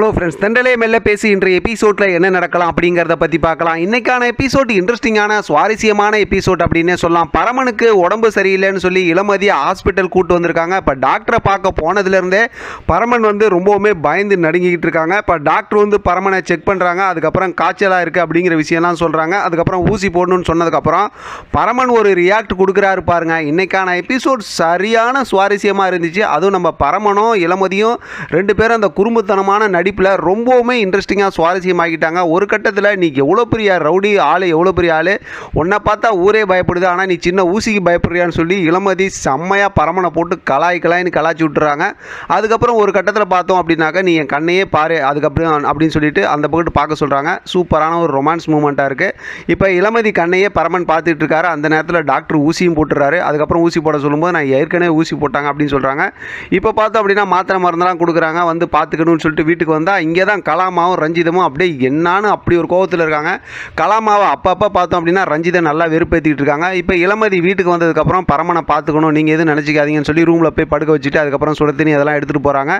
Hello friends தண்டலே மெல்ல பேசி இன்றைய எபிசோடில் என்ன நடக்கலாம் அப்படிங்கிறத பற்றி பார்க்கலாம். இன்னைக்கான எபிசோட் இன்ட்ரெஸ்டிங்கான சுவாரஸ்யமான எபிசோட் அப்படின்னே சொல்லலாம். பரமனுக்கு உடம்பு சரியில்லைன்னு சொல்லி இளமதியை ஹாஸ்பிட்டல் கூட்டு வந்திருக்காங்க. இப்போ டாக்டரை பார்க்க போனதுலேருந்தே பரமன் வந்து ரொம்பவுமே பயந்து நடுங்கிக்கிட்டு இருக்காங்க. இப்போ டாக்டர் வந்து பரமனை செக் பண்ணுறாங்க அதுக்கப்புறம் காய்ச்சலாக இருக்குது அப்படிங்கிற விஷயம்லாம் சொல்கிறாங்க அதுக்கப்புறம் ஊசி போடணும்னு சொன்னதுக்கப்புறம் பரமன் ஒரு ரியாக்ட் கொடுக்குறாரு பாருங்க. இன்னைக்கான எபிசோட் சரியான சுவாரஸ்யமாக இருந்துச்சு. அதுவும் நம்ம பரமனும் இளமதியும் ரெண்டு பேரும் அந்த குறும்புத்தனமான நடிப்பில் ரொம்பவுமே இன்ட்ரெஸ்டிங்காக சுவாரஸ்யமாக்கிட்டாங்க. ஒரு கட்டத்தில் நீ எவ்வளோ பெரிய ரவுடி ஆள் எவ்வளோ பெரிய ஆள் உன்னை பார்த்தா ஊரே பயப்படுது. ஆனால் நீ சின்ன ஊசிக்கு பயப்படுறியான்னு சொல்லி இளமதி செம்மையாக பரமனை போட்டு கலாய் கலாய்னு கலாச்சி விட்டுறாங்க. அதுக்கப்புறம் ஒரு கட்டத்தில் பார்த்தோம் அப்படின்னாக்கா நீ என் கண்ணையே பாரு அதுக்கப்புறம் அப்படின்னு சொல்லிட்டு அந்த பக்கத்து பார்க்க சொல்கிறாங்க சூப்பரான ஒரு ரொமான்ஸ் மூமெண்ட்டாக இருக்குது இப்போ இளமதி கண்ணையே பரமன் பார்த்துட்டு இருக்காரு. அந்த நேரத்தில் டாக்டர் ஊசியும் போட்டுறாரு அதுக்கப்புறம் ஊசி போட சொல்லும்போது நான் ஏற்கனவே ஊசி போட்டாங்க அப்படின்னு சொல்கிறாங்க இப்போ பார்த்தோம் அப்படின்னா மாத்திரை மருந்தெல்லாம் கொடுக்குறாங்க. வந்து பார்த்துக்கணும்னு சொல்லிட்டு வீட்டுக்கு வந்தால் இங்கே தான் கலாமாவும் ரஞ்சிதமும் அப்படியே என்னான்னு அப்படி ஒரு கோவத்தில் இருக்காங்க. கலாமாவை அப்பப்போ பார்த்தோம் அப்படின்னா ரஞ்சிதை நல்லா வெறுப்பேற்றிக்கிட்டு இருக்காங்க. இப்போ இளமதி வீட்டுக்கு வந்ததுக்கப்புறம் பரமனை பார்த்துக்கணும் நீங்கள் எதுவும் நினச்சிக்காதீங்கன்னு சொல்லி ரூமில் போய் படுக்க வச்சுட்டு அதுக்கப்புறம் சுட தண்ணி அதெல்லாம் எடுத்துகிட்டு போகிறாங்க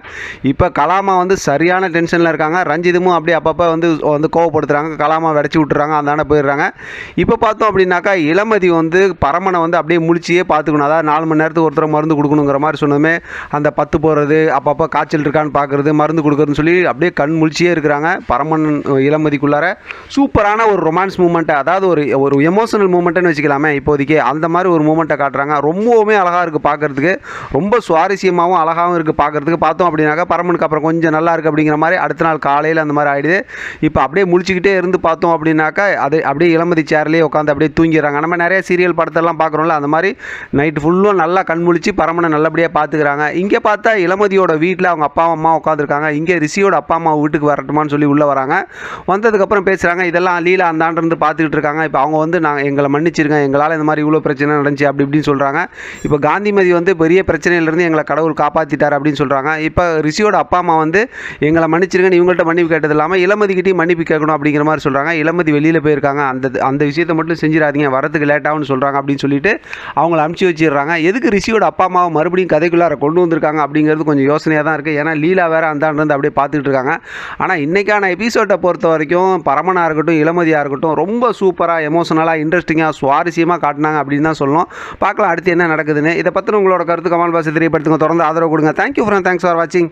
இப்போ கலாமா வந்து சரியான டென்ஷனில் இருக்காங்க. ரஞ்சிதமும் அப்படியே அப்பப்போ வந்து வந்து கோவப்படுத்துகிறாங்க கலாமா விடச்சி விட்டுறாங்க. அந்தாண்ட போயிடுறாங்க. இப்போ பார்த்தோம் அப்படின்னாக்கா இளமதி வந்து பரமனை வந்து அப்படியே முழிச்சியே பார்த்துக்கணும். அதாவது நாலு மணி நேரத்துக்கு ஒருத்தர் மருந்து கொடுக்கணுங்கிற மாதிரி சொன்னதுமே அந்த பத்து போகிறது அப்பப்போ காய்ச்சல் இருக்கான்னு பார்க்குறது மருந்து கொடுக்குறதுன்னு சொல்லி அப்படியே கண் முழிச்சியே இருக்கிறாங்க. பரமன் இளமதிக்குள்ளார சூப்பரான ஒரு ரொமான்ஸ் மூமெண்ட்டை அதாவது ஒரு ஒரு எமோஷனல் மூமெண்ட்டுன்னு வச்சுக்கலாமே இப்போதைக்கு. அந்த மாதிரி ஒரு மூமெண்ட்டை காட்டுறாங்க. ரொம்பவுமே அழகாக இருக்குது பார்க்குறதுக்கு ரொம்ப சுவாரஸ்யமாகவும் அழகாகவும் இருக்குது பார்க்குறதுக்கு பார்த்தோம் அப்படின்னாக்கா பரமனுக்கு அப்புறம் கொஞ்சம் நல்லா இருக்குது அப்படிங்கிற மாதிரி அடுத்த நாள் காலையில் அந்த மாதிரி ஆகிடுது இப்போ அப்படியே முழிச்சிக்கிட்டே இருந்து பார்த்தோம் அப்படின்னாக்கா அது அப்படியே இளமதி சேர்லேயே உட்காந்து அப்படியே தூங்கிடுறாங்க. நம்ம நிறைய சீரியல் படத்தெல்லாம் பார்க்குறோம்ல அந்த மாதிரி நைட்டு ஃபுல்லும் நல்லா கண் முழிச்சு பரமனை நல்லபடியாக பார்த்துக்கிறாங்க. இங்கே பார்த்தா இளமதியோட வீட்டில் அவங்க அப்பா அம்மா உட்காந்துருக்காங்க இங்கே ரிஷியோட அப்பா அம்மா வீட்டுக்கு வரட்டுமான்னு சொல்லி உள்ளே வராங்க. வந்ததுக்கப்புறம் பேசுகிறாங்க இதெல்லாம் லீலா அந்தாண்டிருந்து பார்த்துக்கிட்டு இருக்காங்க. இப்போ அவங்க வந்து நாங்கள் எங்களை மன்னிச்சிருக்கேன் எங்களால் இந்த மாதிரி இவ்வளோ பிரச்சனை நடந்துச்சு அப்படி இப்படின்னு சொல்கிறாங்க இப்போ காந்திமதி வந்து பெரிய பிரச்சனையிலேருந்து எங்களை கடவுள் காப்பாற்றிட்டார் அப்படின்னு சொல்கிறாங்க இப்போ ரிஷியோட அப்பா அம்மா வந்து எங்களை மன்னிச்சிருங்கன்னு இவங்கள்ட்ட மன்னிப்பு கேட்டது இல்லாமல் இளமதிக்கிட்டையும் மன்னிப்பு கேட்கணும் அப்படிங்கிற மாதிரி சொல்கிறாங்க இளமதி வெளியில் போயிருக்காங்க. அந்த அந்த விஷயத்தை மட்டும் செஞ்சிடாதீங்க. வரதுக்கு லேட்டாகும்னு சொல்கிறாங்க அப்படின்னு சொல்லிட்டு அவங்கள அனுப்பிச்சி வச்சிடுறாங்க. எதுக்கு ரிஷியோட அப்பா அம்மாவை மறுபடியும் கதைக்குள்ளார கொண்டு வந்திருக்காங்க அப்படிங்கிறது கொஞ்சம் யோசனையாக தான் இருக்குது ஏன்னா லீலா வேறு அந்தாண்டு அப்படியே பார்த்துட்டு இருக்காங்க ஆனால் இன்றைக்கான எபிசோட்டை பொறுத்த வரைக்கும் பரமனாக இருக்கட்டும் இளமதியாக இருக்கட்டும் ரொம்ப சூப்பராக எமோஷனலாக இன்ட்ரெஸ்டிங்காக சுவாரஸ்யமாக காட்டினாங்க அப்படின்னு தான் சொல்லணும். பார்க்கலாம் அடுத்து என்ன நடக்குதுன்னு. இதை பற்றின உங்களோட கருத்து கமல் பாசி தெரியப்படுத்துங்க. தொடர்ந்து ஆதரவு கொடுங்க. தேங்க்யூ ஃப்ரெண்ட் தேங்க்ஸ் ஃபார் வாட்சிங்